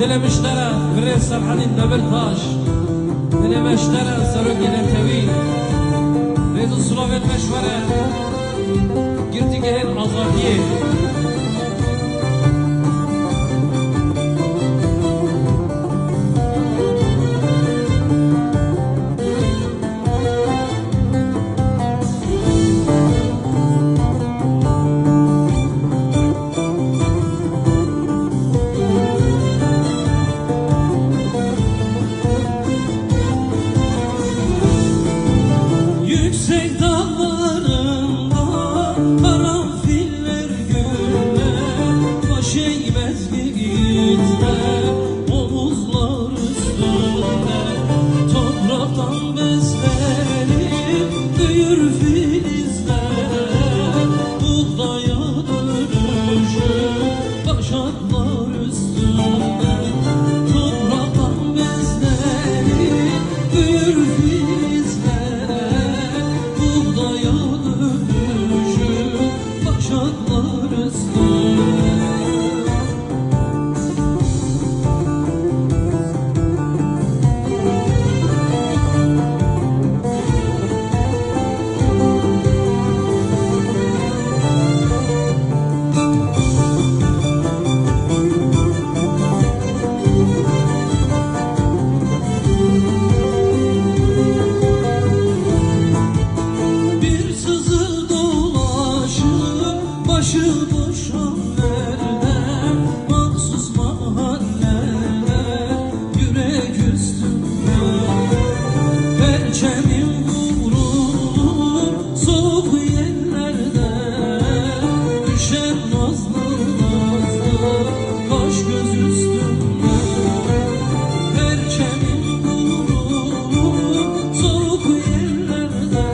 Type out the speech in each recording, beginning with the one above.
دل مشترك في الرئيس سرحان النبل هاش مشترى سروق نتوي ريد الصلوات مشورة قلت Çiçek dallarında ah, karanfiller gülme Baş gitme omuzlar üstünde. Topraktan beslenip büyür filizler Buğdaya dönüşür başaklar Christmas. düşenim vurulur soğuk yerlerde düşer nazlı nazlı kaş göz üstümde perçemim vurulur soğuk yerlerde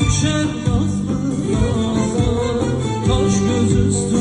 düşer nazlı nazlı kaş göz üstümde